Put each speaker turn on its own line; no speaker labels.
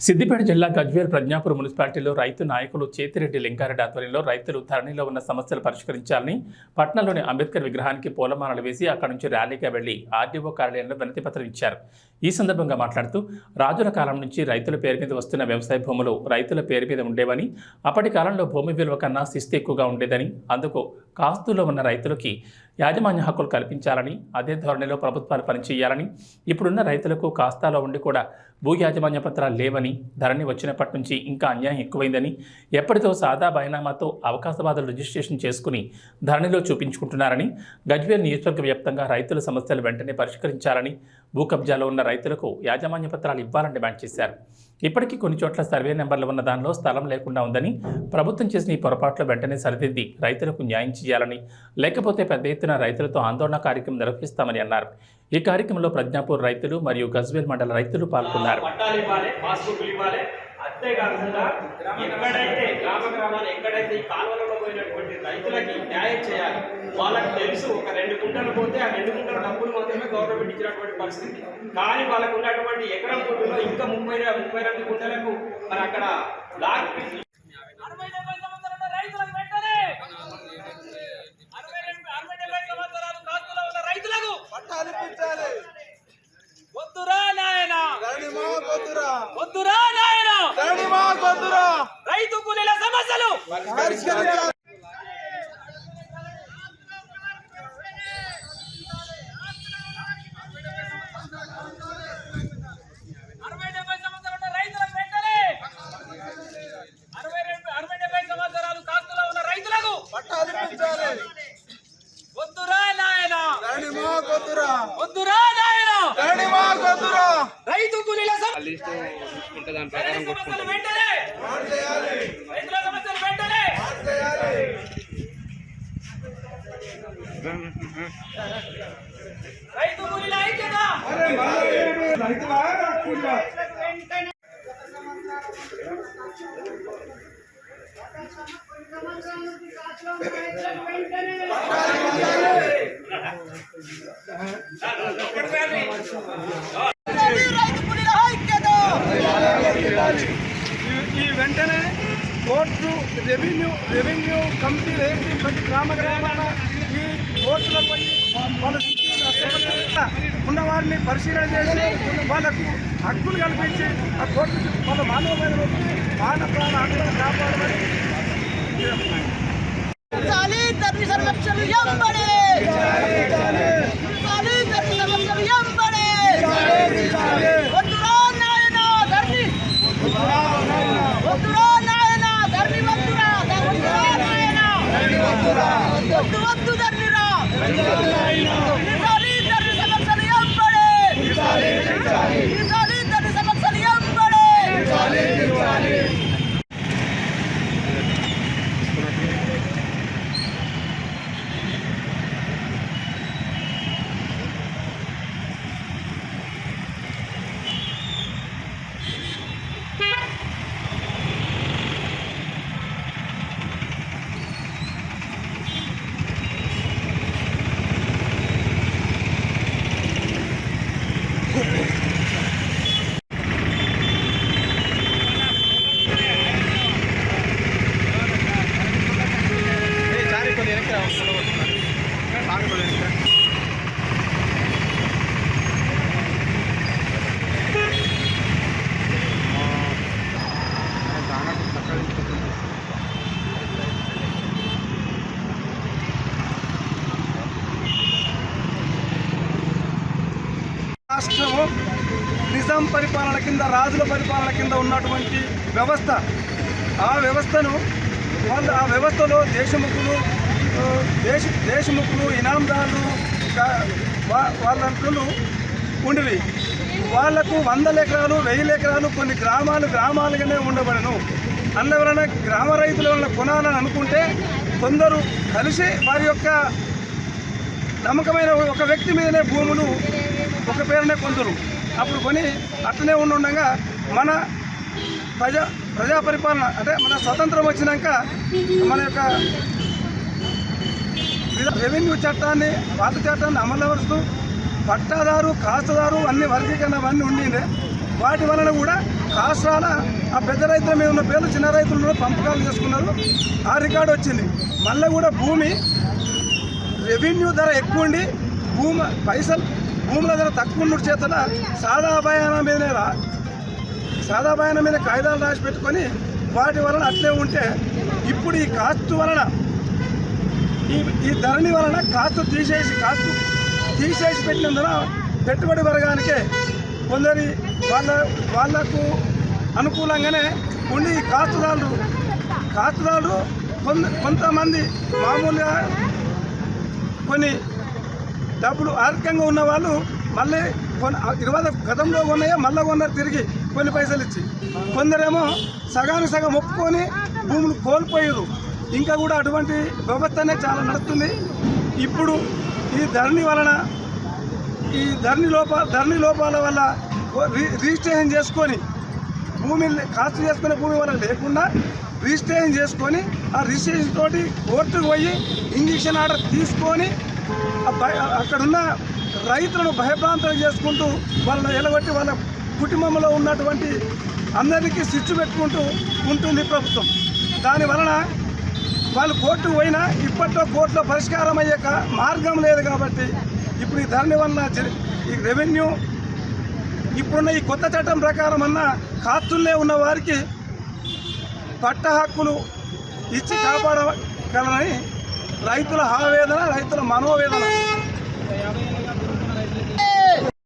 సిద్దిపేట జిల్లా గజ్వేల్ ప్రజ్ఞాపూర్ మున్సిపాలిటీలో రైతు నాయకులు చేతిరెడ్డి లింగారెడ్డి ఆధ్వర్యంలో రైతులు ధరణిలో ఉన్న సమస్యలు పరిష్కరించాలని పట్నంలోని అంబేద్కర్ విగ్రహానికి పూలమాలలు వేసి అక్కడి నుంచి ర్యాలీగా వెళ్ళి ఆర్డీఓ కార్యాలయంలో వినతి పత్రం ఇచ్చారు. ఈ సందర్భంగా మాట్లాడుతూ రాజుల కాలం నుంచి రైతుల పేరు మీద వస్తున్న వ్యవసాయ భూములు రైతుల పేరు మీద ఉండేవని అప్పటి కాలంలో భూమి విలువ కన్నా శిస్తు ఎక్కువగా ఉండేదని అందుకు కాస్తులో ఉన్న రైతులకి యాజమాన్య హక్కులు కల్పించాలని అదే ధోరణిలో ప్రభుత్వాలు పనిచేయాలని ఇప్పుడున్న రైతులకు కాస్తాలో ఉండి కూడా భూ యాజమాన్య పత్రాలు లేవని ధరణి వచ్చినప్పటి నుంచి ఇంకా అన్యాయం ఎక్కువైందని ఎప్పటితో సాదా బైనామాతో అవకాశవాదులు రిజిస్ట్రేషన్ చేసుకుని ధరణిలో చూపించుకుంటున్నారని గజ్వేల్ నియోజకవర్గ వ్యాప్తంగా రైతుల సమస్యలు వెంటనే పరిష్కరించాలని భూ కబ్జాలో ఉన్న రైతులకు యాజమాన్య పత్రాలు ఇవ్వాలని డిమాండ్ చేశారు. ఇప్పటికీ కొన్ని చోట్ల సర్వే నెంబర్లు ఉన్న దానిలో స్థలం లేకుండా ఉందని ప్రభుత్వం చేసిన ఈ పొరపాట్లు వెంటనే సరిదిద్ది రైతులకు న్యాయం చేయాలని లేకపోతే పెద్ద ఎత్తున రైతులతో ఆందోళన కార్యక్రమం నిర్వహిస్తామని అన్నారు. ఈ కార్యక్రమంలో ప్రజ్ఞాపూర్ రైతులు మరియు గజ్వేల్ మండల రైతులు పాల్గొన్నారు.
అంతేకాకుండా ఎక్కడైతే గ్రామ గ్రామాలు ఎక్కడైతే ఈ కాలువలలో పోయినటువంటి రైతులకి న్యాయం చేయాలి వాళ్ళకి తెలుసు ఒక రెండు గుంటలు పోతే ఆ రెండు గుంటల డబ్బులు మాత్రమే గవర్నమెంట్ ఇచ్చినటువంటి పరిస్థితి. కానీ వాళ్ళకు ఉన్నటువంటి ఎకరం గుంటలో ఇంకా ముప్పై ముప్పై రెండు గుంటలకు మరి అక్కడ లాక్ వద్దురా నాయన. వద్దురా నాయన.
కొద్దురా.
రైతు కూలీల సమస్యలు. వద్దురా నాయన. వద్దురా నాయన. రైతు కూలీల సమ- రైతు సమస్యలు వెంటనే రైతుల సమస్యలు వెంటనే రైతు కూలీల ఐక్యత
ఈ వెంటనే కోర్టు రెవెన్యూ రెవెన్యూ కమిటీ వేసి ప్రతి గ్రామ గ్రామాల ఈ కోర్టుల పోయి వాళ్ళ ఉన్న వారిని పరిశీలన చేసి వాళ్ళకు హక్కులు కల్పించి ఆ కోర్టు వాళ్ళ మానవమైన మానవ ప్రాణ హక్కులను కాపాడమని
సంరక్షణ ఎంబడే చాలి ధర్మి సంరక్షణ ఎంబడే వద్దురా నాయన ధర్మి వద్దురా నాయన ధర్మి వద్దురా వద్దురా నాయన వద్దు వద్దు ధర్మిరా చాలి ధర్మి సంరక్షణ ఎంబడే చాలి ధర్మి సంరక్షణ ఎంబడే
రాష్ట్రము నిజాం పరిపాలన కింద రాజుల పరిపాలన కింద ఉన్నటువంటి వ్యవస్థ. ఆ వ్యవస్థను వాళ్ళు ఆ వ్యవస్థలో దేశముఖులు దేశ దేశముఖులు ఇనాందారులు వాళ్ళంటూ ఉండివి వాళ్ళకు వందల ఎకరాలు వెయ్యి ఎకరాలు కొన్ని గ్రామాలు గ్రామాలుగానే ఉండబడను. అందువలన గ్రామ రైతుల వలన కొనాలని అనుకుంటే కొందరు కలిసి వారి యొక్క నమ్మకమైన ఒక వ్యక్తి మీదనే భూములు ఒక పేరునే కొందరు అప్పుడు కొని అట్లనే ఉండుండగా మన ప్రజా ప్రజా పరిపాలన అంటే మన స్వతంత్రం వచ్చినాక మన యొక్క విధ- రెవెన్యూ చట్టాన్ని పాత చట్టాన్ని అమలుపరుస్తూ పట్టాదారు కాస్తదారు అన్ని వర్గీకరణ అవన్నీ ఉండిందే వాటి వలన కూడా కాసాల ఆ పెద్ద రైతుల మీద ఉన్న పేర్లు చిన్న రైతులు కూడా పంపకాలు చేసుకున్నారు. ఆ రికార్డు వచ్చింది. మళ్ళీ కూడా భూమి రెవెన్యూ ధర ఎక్కువ ఉండి భూమి పైసలు భూముల ధర తక్కువ ఉండు చేతన సాదా భయాన మీదనే రా సాదా భయాన మీద కాగితాలు రాసి పెట్టుకొని వాటి వలన అట్లే ఉంటే ఇప్పుడు ఈ కాస్తు వలన ఈ ఈ ధరణి వలన కాస్తు తీసేసి కాస్తు తీసేసి పెట్టినందున పెట్టుబడి వర్గానికే కొందరి వాళ్ళ వాళ్ళకు అనుకూలంగానే ఉండి ఈ కాస్తుదారులు కాస్తుదారులు కొంత కొంతమంది మామూలుగా కొన్ని డబ్బులు ఆర్థికంగా ఉన్న వాళ్ళు మళ్ళీ కొన్ని ఇరవై గతంలో ఉన్నాయో మళ్ళీ కొన్నారు తిరిగి కొన్ని పైసలు ఇచ్చి. కొందరేమో సగానికి సగం ఒప్పుకొని భూములు కోల్పోయారు. ఇంకా కూడా అటువంటి వ్యవస్థనే చాలా నడుస్తుంది. ఇప్పుడు ఈ ధరణి వలన ఈ ధరణి లోప ధరణి లోపాల వల్ల రి- రిజిస్ట్రేషన్ చేసుకొని భూమి కాస్ట్ చేసుకునే భూమి వల్ల లేకుండా రిజిస్ట్రేషన్ చేసుకొని ఆ రిజిస్ట్రేషన్ తోటి కోర్టుకు పోయి ఇంజక్షన్ ఆర్డర్ తీసుకొని అక్కడున్న రైతులను భయభ్రాంతం చేసుకుంటూ వాళ్ళని ఎలగొట్టి వాళ్ళ కుటుంబంలో ఉన్నటువంటి అందరికీ స్విచ్ పెట్టుకుంటూ ఉంటుంది ప్రభుత్వం. దాని వలన వాళ్ళు కోర్టుకు పోయినా ఇప్పట్లో కోర్టులో పరిష్కారం అయ్యే మార్గం లేదు కాబట్టి ఇప్పుడు ఈ ధరణి వలన ఈ రెవెన్యూ ఇప్పుడున్న ఈ కొత్త చట్టం ప్రకారం అన్న కాస్తుల్లే ఉన్న వారికి పట్ట హక్కులు ఇచ్చి కాపాడగలనని రైతుల ఆవేదన రైతుల మనోవేదన.